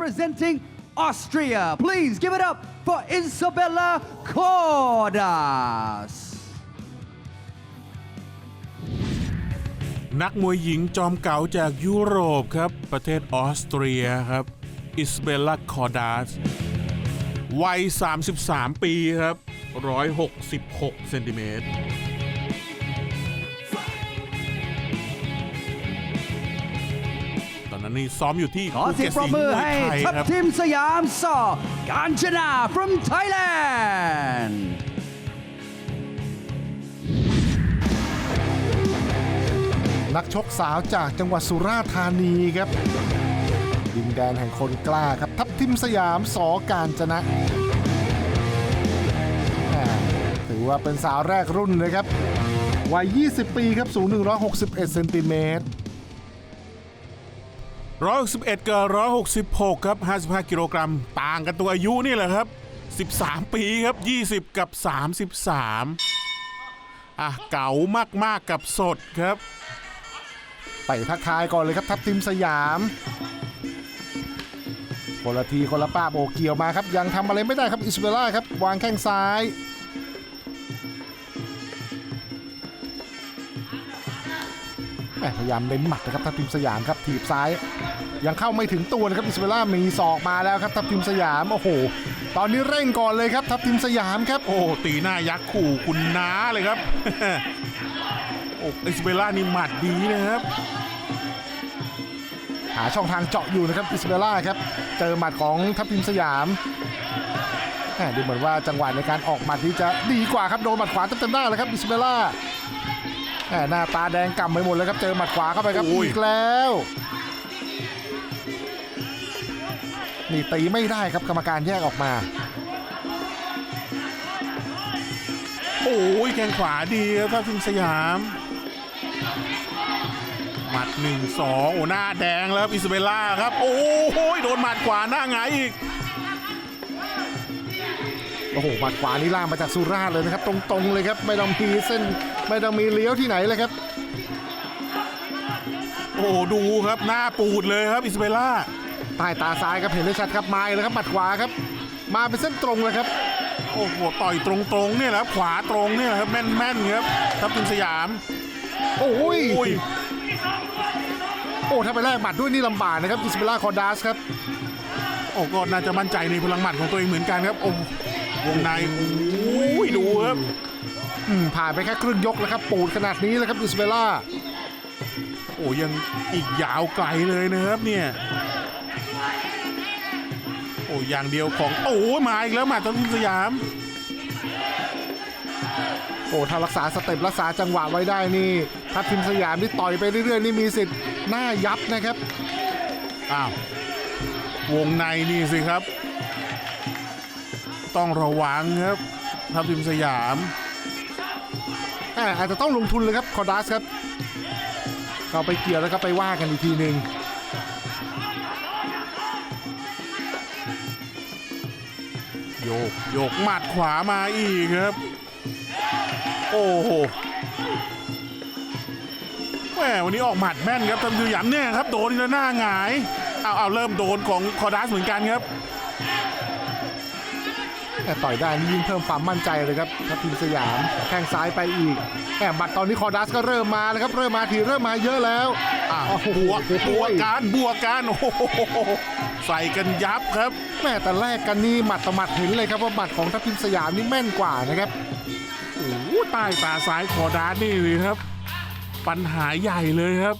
representing Austria. Please give it up for Isabella Cordas. นักมวยหญิงจอมเก๋าจากยุโรปครับ ประเทศออสเตรียครับ อิสเบลลาคอร์ดาส วัย 33 ปีครับ 166 เซนติเมตร นนั้นนี่ซ้อมอยู่ที่ขอภูเสีเก็ยตงปรบมือศรีให้ไทยทัพครับ ทีมสยามสอกาญจนา from Thailand นักชกสาวจากจังหวัดสุราษฎร์ธานีครับ ดินแดนแห่งคนกล้าครับ ทัพทิมสยามสอการจนะแหม่ถือว่าเป็นสาวแรกรุ่นเลยครับ วัย 20 ปีครับ สูง 161 เซนติเมตร 161กับ166 ครับ 55 กิโลกรัม ต่างกันตัวอายุนี่แหละครับ 13 ปีครับ 20 กับ 33 อะ เก๋ามากๆกับสดครับ ไปทักทายก่อนเลยครับ ทัพทิมสยามคนละทีคนละป้าโอเกี่ยวมาครับ ยังทำอะไรไม่ได้ครับอิสเบล่าครับ วางแข้งซ้ายพยายามเน้นหมัดนะครับทัพทิมสยามครับถีบซ้าย ยังเข้าไม่ถึงตัวนะครับอิสเบลล่ามีศอกมาแล้วครับทัพทิมสยามโอ้โห ตอนนี้เร่งก่อนเลยครับทัพทิมสยามครับโอ้ตีหน้ายักษ์ขู่คุณน้าเลยครับโอ้อิสเบลล่านี่หมัดดีนะครับหาช่องทางเจาะอยู่นะครับอิสเบลล่าครับเจอหมัดของทัพทิมสยามแหม่ดูเหมือนว่าจังหวะในการออกหมัดนี้จะดีกว่าครับโดนหมัดขวาเต็มๆหน้าเลยครับอิสเบลล่าแหม่หน้าตาแดงก่ำไปหมดเลยครับเจอหมัดขวาเข้าไปครับโอ้ยอีกแล้ว นี่ตีไม่ได้ครับกรรมการแยกออกมา โอ้ยแข้งขวาดีครับทัพทิมสยาม หมัดหนึ่งสองโอ้หน้าแดงแล้วครับอิสเบลล่าครับ โอ้ยโดนหมัดขวาหน้าหงายอีกโอ้โหหมัดขวานี่ล่างมาจากสุราษฎร์เลยนะครับ ตรงๆเลยครับ ไม่ต้องมีเส้น ไม่ต้องมีเลี้ยวที่ไหนเลยครับ โอ้ดูครับหน้าปูดเลยครับอิสเบลล่า ใต้ตาซ้ายครับเห็นได้ชัดครับมาอีกแล้วครับหมัดขวาครับ มาเป็นเส้นตรงเลยครับ โอ้โหต่อยตรงๆเนี่ยแหละครับขวาตรงเนี่ยแหละครับแม่นๆครับทัพทิมสยามโอ้ยโอ้ยโอ้ถ้าไปแลกหมัดด้วยนี่ลำบากนะครับอิสเบล่าคอร์ดัสครับโอ้ก็น่าจะมั่นใจในพลังหมัดของตัวเองเหมือนกันครับโอ้วงในโอ้ยดูครับอืมผ่านไปแค่ครึ่งยกแล้วครับปูดขนาดนี้แล้วครับอิสเบล่าโอ้ยังอีกยาวไกลเลยนะครับเนี่ยโอ้อย่างเดียวของโอ้มาอีกแล้วหมาทัพทิมสยาม โอ้ถ้ารักษาสเต็ปรักษาจังหวะไว้ได้นี่ถ้าทีมสยามนี่ต่อยไปเรื่อยๆนี่มีสิทธิ์หน้ายับนะครับอ้าววงในนี่สิครับ ต้องระวังครับทัพทิมสยามอ่าอาจจะต้องลงทุนเลยครับคอร์ดัสครับ เข้าไปเกี่ยวแล้วก็ไปว่ากันอีกทีหนึ่ง ยกโยกหมัดขวามาอีกครับ โอ้โหแหมวันนี้ออกหมัดแม่นครับทำดูหยันเนี่ยครับโดนแล้วหน้าหงายเอาเอาเริ่มโดนของคอร์ดัสเหมือนกันครับ แต่ต่อยได้นี่ยิ่งเพิ่มความมั่นใจเลยครับถ้าทีมสยามแข้งซ้ายไปอีกแต่หมัดตอนนี้คอร์ดัสก็เริ่มมาแล้วครับเริ่มมาทีเริ่มมาเยอะแล้วอะโอ้โหบวกบวกการบวกการโอ้โหใส่กันยับครับ แม่แต่แรกกันนี่หมัดต่อหมัดเห็นเลยครับว่าหมัดของทัพทิมสยามนี่แม่นกว่านะครับโอ้โหใต้ตาซ้ายคอร์ดัสนี่เลยครับ ปัญหาใหญ่เลยครับ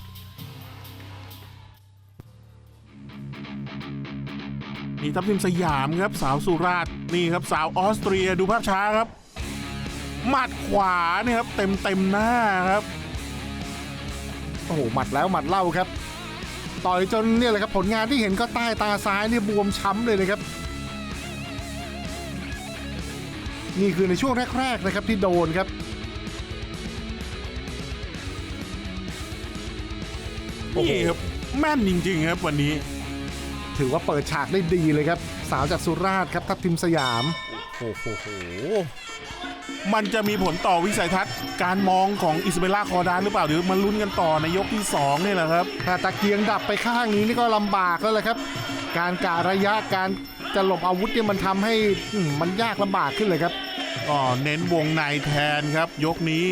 นี่ทัพทิมสยามครับสาวสุราษฎร์นี่ครับสาวออสเตรียดูภาพช้าครับ หมัดขวาเนี่ยครับเต็มเต็มๆหน้าครับ โอ้โหหมัดแล้วหมัดเล่าครับ ต่อยจนเนี่ยแหละครับผลงานที่เห็นก็ใต้ตาซ้ายเนี่ยบวมช้ำเลยนะครับ นี่คือในช่วงแรกๆนะครับที่โดนครับโอ้โหนี่ครับแม่นจริงๆครับวันนี้ ถือว่าเปิดฉากได้ดีเลยครับ สาวจากสุราษฎร์ครับทัพทิมสยาม โอ้โหโหมันจะมีผลต่อวิสัยทัศน์การมองของอิสเบลล่าคอร์ดานหรือเปล่าเดี๋ยวมาลุ้นกันต่อในยกที่2นี่แหละครับ ถ้าตะเกียงดับไปข้างนี้นี่ก็ลำบากแล้วแหละครับ การการะยะการจะหลบอาวุธเนี่ยมันทำให้อืมมันยากลำบากขึ้นเลยครับ ก็เน้นวงในแทนครับ ยกนี้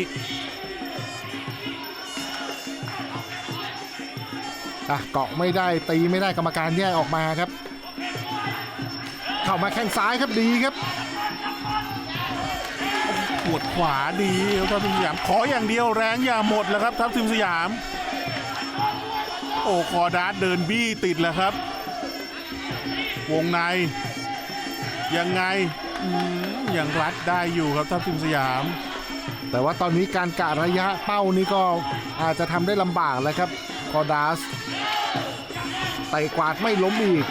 อะเกาะไม่ได้ตีไม่ได้กรรมการแยกออกมาครับ เข้ามาแข้งซ้ายครับดีครับปวดขวาดีครับทัพทิมสยามขออย่างเดียวแรงอย่าหมดแล้วครับทัพทิมสยาม โอ้คอดาร์ดเดินบี้ติดแล้วครับ วงใน ยังไงอืมยังรัดได้อยู่ครับทัพทิมสยาม แต่ว่าตอนนี้การกะระยะเป้านี่ก็อาจจะทำได้ลำบากแล้วครับคอดัส ไต่กวาดไม่ล้มอีก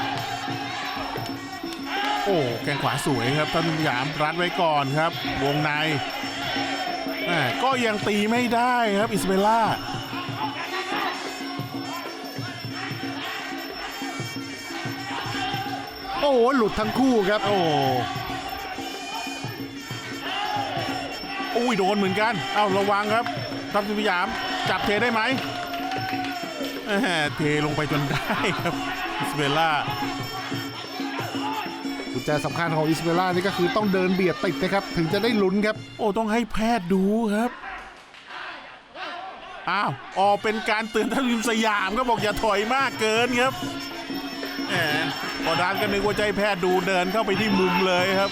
โอ้แกงขวาสวยครับทัพทิมสยามรัดไว้ก่อนครับ วงในแหม่ก็ยังตีไม่ได้ครับอิสเบลล่าโอ้โหหลุดทั้งคู่ครับ โอ้อุ้ยโดนเหมือนกัน เอ้าระวังครับทัพทิมสยาม จับเทได้ไหมแหม่ เทลงไปจนได้ครับอิสเบลล่ากุญแจสำคัญของอิสเบล่านี่ก็คือต้องเดินเบียดติดนะครับ ถึงจะได้ลุ้นครับ โอ้ต้องให้แพทย์ดูครับอ้าวออกเป็นการเตือนทัพทิมสยามก็บอกอย่าถอยมากเกินครับแหมพอดานก็นึกว่าจะให้แพทย์ดูเดินเข้าไปที่มุมเลยครับ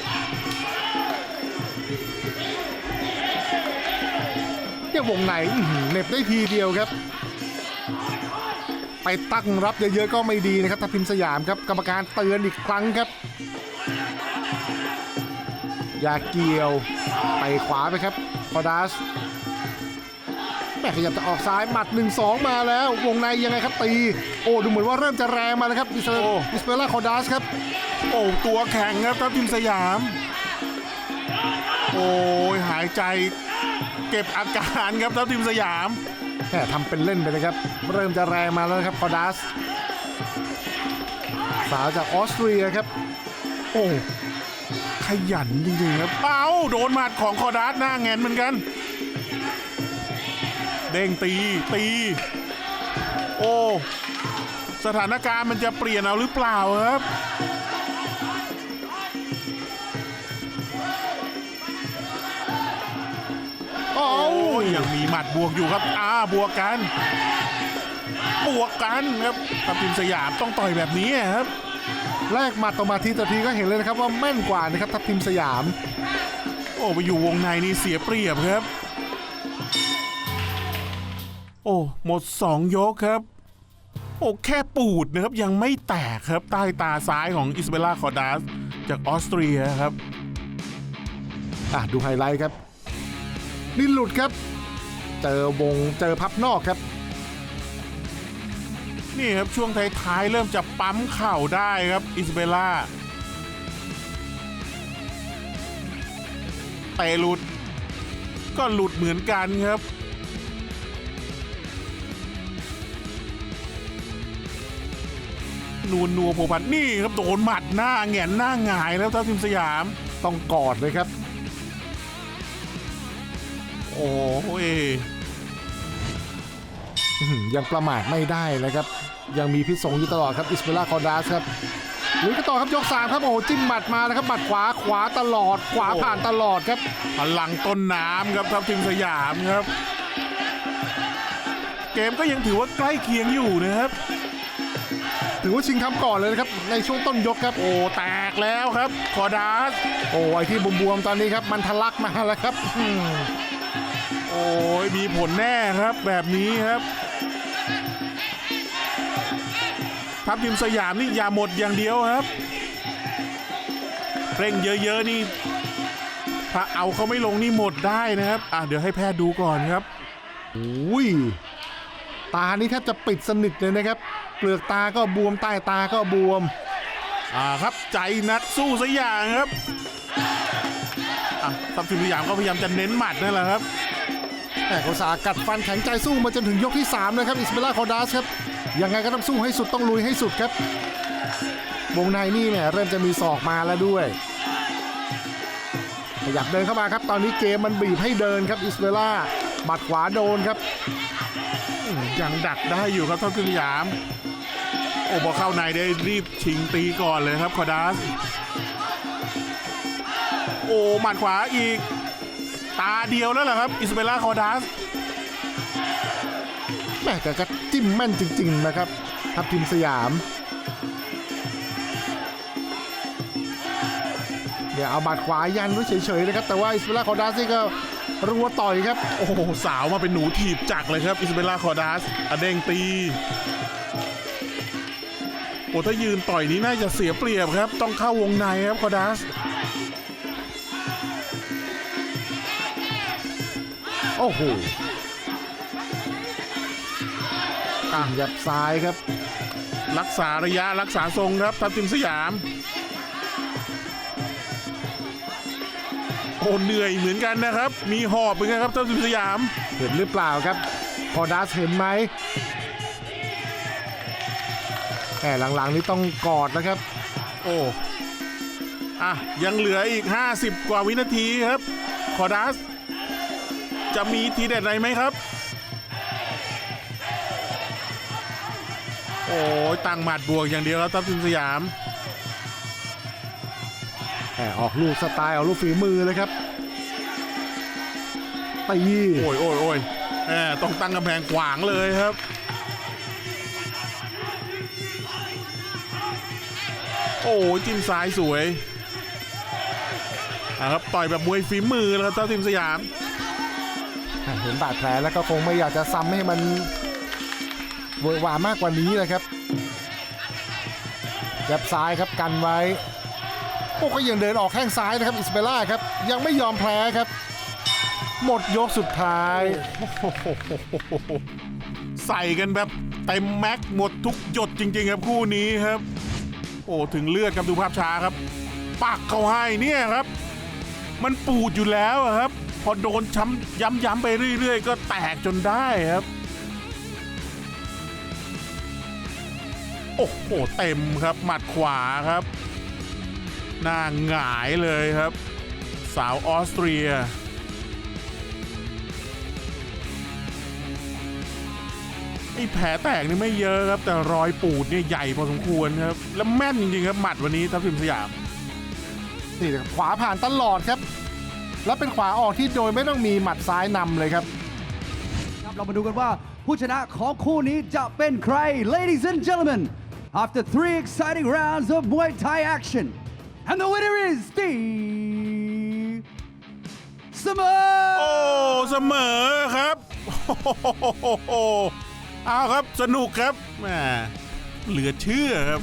เนี่ยวงในอื้อหือเหน็บได้ทีเดียวครับ ไปตั้งรับเยอะๆก็ไม่ดีนะครับทัพทิมสยามครับกรรมการเตือนอีกครั้งครับอย่าเกี่ยวไปขวาไปครับคอดัสแม่ขยับจะออกซ้ายหมัด 1-2 มาแล้ว วงในยังไงครับตี โอ้ดูเหมือนว่าเริ่มจะแรงมาแล้วครับอิสเโอ้อิสเบล่าคอดัสครับ โอ้ตัวแข็งครับทัพทิมสยาม โอ้ยหายใจเก็บอาการครับทัพทิมสยามแค่ ทำเป็นเล่นไปนะครับ เริ่มจะแรงมาแล้วครับคอดัสสาวจากออสเตรียครับ โอ้ขยันจริงๆครับเอ้าโดนหมัดของคอดัสหน้าแงนเหมือนกัน เด้งตีตี โอ้ สถานการณ์มันจะเปลี่ยนเอาหรือเปล่าครับ ยยังมีหมัดบวกอยู่ครับอ่าบวกกันบวกกันครับทัพทิมสยามต้องต่อยแบบนี้ครับแลกหมัดต่อมาทีต่อทีก็เห็นเลยนะครับว่าแม่นกว่านะครับทัพทิมสยาม โอ้ไปอยู่วงในนี่เสียเปรียบครับ โอ้หมด 2 ยกครับ โอ้แค่ปูดนะครับยังไม่แตกครับใต้ตาซ้ายของอิสเบล่าคอร์ดัสจากออสเตรียครับอะดูไฮไลท์ครับ นี่หลุดครับ เจอวงเจอพับนอกครับ นี่ครับช่วงท้ายๆเริ่มจะปั๊มเข่าได้ครับอิสเบล่าเตะหลุด ก็หลุดเหมือนกันครับนูนนัวโผพันนี่ครับโดนหมัดหน้าแหงนหน้าหงายแล้วทัพทิมสยามต้องกอดเลยครับ โอ้ยอื้อหือยังประมาทไม่ได้นะครับ ยังมีพิษสงอยู่ตลอดครับอิสเบล่าคอดัสครับลุยกันต่อครับยกสามครับโอ้โหจิ้มหมัดมานะครับหมัดขวาขวาตลอด ขวาผ่านตลอดครับพลังต้นน้ำครับทัพทิมสยามครับ เกมก็ยังถือว่าใกล้เคียงอยู่นะครับ ถือว่าชิงทำก่อนเลยนะครับ ในช่วงต้นยกครับ โอ้แตกแล้วครับคอดัสโอ้ไอที่บวมๆตอนนี้ครับมันทะลักมาแล้วครับอืม โอ้ยมีผลแน่ครับแบบนี้ครับ ทัพทิมสยามนี่อย่าหมดอย่างเดียวครับเร่งเยอะๆนี่ถ้าเอาเขาไม่ลงนี่หมดได้นะครับ อะเดี๋ยวให้แพทย์ดูก่อนครับอุ้ยตานี่แทบจะปิดสนิทเลยนะครับ เปลือกตาก็บวมใต้ตาก็บวม อ่าครับใจนัดสู้สักอย่างครับอะทัพทิมสยามก็พยายามจะเน้นหมัดนั่นแหละครับแต่ เขาสากัดฟันแข็งใจสู้มาจนถึงยกที่ 3 นะครับ อิสเบล่าคอดัสครับ ยังไงก็ต้องสู้ให้สุดต้องลุยให้สุดครับ วงในนี่เนี่ยเริ่มจะมีศอกมาแล้วด้วยขยับเดินเข้ามาครับ ตอนนี้เกมมันบีบให้เดินครับอิสเบล่าหมัดขวาโดนครับยังดักได้อยู่ครับทัพทิมสยาม โอ้พอเข้าในได้รีบชิงตีก่อนเลยครับคอดัส โอ้หมัดขวาอีก ตาเดียวแล้วเหรอครับ อิสเบล่าคอดัสแม่แต่ก็จิ้มแม่นจริง ๆ นะครับทัพทีมสยาม เดี๋ยวเอาบัดขวายันไว้เฉยๆนะครับ แต่ว่าอิสเปล่าคอร์ดัสนี่ก็รัวต่อยครับ โอ้โห สาวมาเป็นหนูถีบจักรเลยครับอิสเบล่าคอดัสอเด้งตีโอ้ถ้ายืนต่อยนี้น่าจะเสียเปรียบครับ ต้องเข้าวงในครับคอดัส โอ้โหอะยับซ้ายครับ รักษาระยะรักษาทรงครับทัพทิมสยาม โอ้เหนื่อยเหมือนกันนะครับ มีหอบเหมือนกันครับทัพทิมสยาม เห็นหรือเปล่าครับคอร์ดัสเห็นไหมแหมหลังๆ นี้ต้องกอดนะครับ โอ้อะยังเหลืออีก 50 กว่าวินาทีครับ คอดัส จะมีทีเด็ดอะไรไหมครับ โอ้ยตั้งหมัดบวกอย่างเดียวแล้วทัพทิมสยามแหมออกลูกสไตล์ออกลูกฝีมือเลยครับตีโอ้ยโอ้ยโอ้ยแหมต้องตั้งกำแพงขวางเลยครับโอ้ยจิ้มซ้ายสวยอะครับต่อยแบบมวยฝีมือแล้วครับทัพทิมสยาม เห็นบาดแผลแล้วก็คงไม่อยากจะซ้ำให้มันเวอร์หวามากกว่านี้เลยครับยับซ้ายครับกันไว้โอ้ก็ยังเดินออกแข้งซ้ายนะครับอิสเบล่าครับยังไม่ยอมแพ้ครับ หมดยกสุดท้าย ใส่กันแบบเต็มแม็กซ์หมดทุกหยดจริง ๆ ครับคู่นี้ครับ โอ้ถึงเลือดครับดูภาพช้าครับปักเขาให้เนี่ยครับ มันปูดอยู่แล้วครับ อโดนช้ำย้ำๆไปเรื่อย ๆ ก็แตกจนได้ครับ โอ้โห เต็มครับ หมัดขวาครับ หน้าหงายเลยครับ สาวออสเตรียไอ้แผลแตกนี่ไม่เยอะครับ แต่รอยปูดเนี่ยใหญ่พอสมควรครับ แล้วแม่นจริงๆครับหมัดวันนี้ทัพทิมสยามนี่ครับขวาผ่านตลอดครับ แล้วเป็นขวาออกที่โดยไม่ต้องมีหมัดซ้ายนำเลยครับ ครับเรามาดูกันว่าผู้ชนะของคู่นี้จะเป็นใคร Ladies and gentlemen after three exciting rounds of Muay Thai action and the winner is Steve เสมอโอ้เสมอครับโอ้โหเอาครับสนุกครับแหมเหลือเชื่อครับ